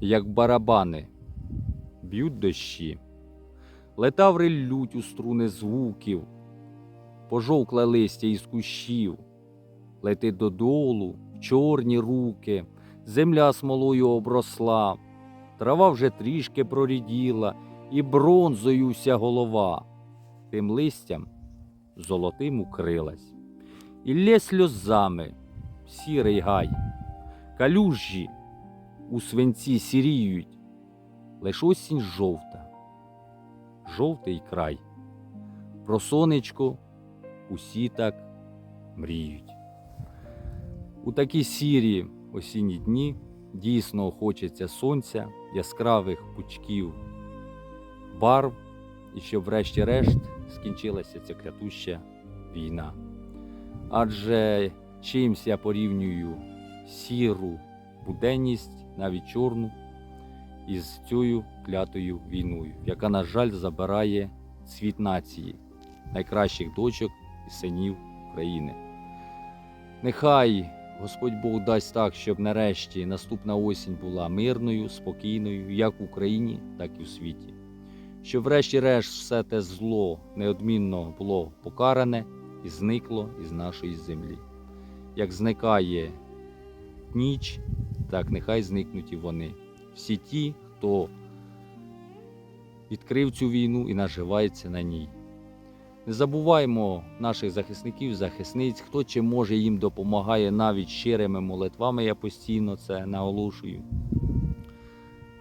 як барабани, б'ють дощі, летаври лють у струни звуків, пожовкле листя із кущів, летить додолу, в чорні руки, земля смолою обросла, трава вже трішки проріділа, і бронзою вся голова, тим листям золотим укрилась, і лє сльозами сірий гай, калюжі у свинці сіріють, лиш осінь жовта, жовтий край. Про сонечко усі так мріють. У такі сірі осінні дні дійсно хочеться сонця, яскравих пучків, барв, і щоб врешті-решт скінчилася ця клятуща війна. Адже чимсь я порівнюю сіру буденність, навіть чорну, із цією клятою війною, яка, на жаль, забирає цвіт нації, найкращих дочок і синів України. Нехай Господь Бог дасть так, щоб нарешті наступна осінь була мирною, спокійною, як в Україні, так і в світі. Щоб врешті-решт все те зло неодмінно було покаране і зникло із нашої землі. Як зникає ніч, так нехай зникнуть і вони. Всі ті, хто відкрив цю війну і наживається на ній. Не забуваймо наших захисників, захисниць, хто чим може їм допомагає навіть щирими молитвами, я постійно це наголошую.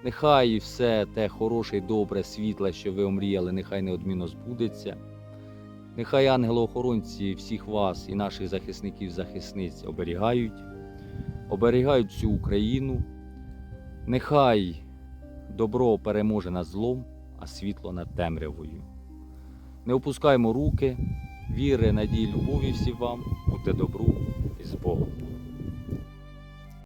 Нехай все те хороше, добре, світле, що ви омріяли, нехай неодмінно збудеться. Нехай ангели-охоронці всіх вас і наших захисників, захисниць оберігають, оберігають всю Україну. Нехай добро переможе над злом, а світло над темрявою. Не опускаймо руки, віри, надії, любові всі вам, будьте добру і з Богом.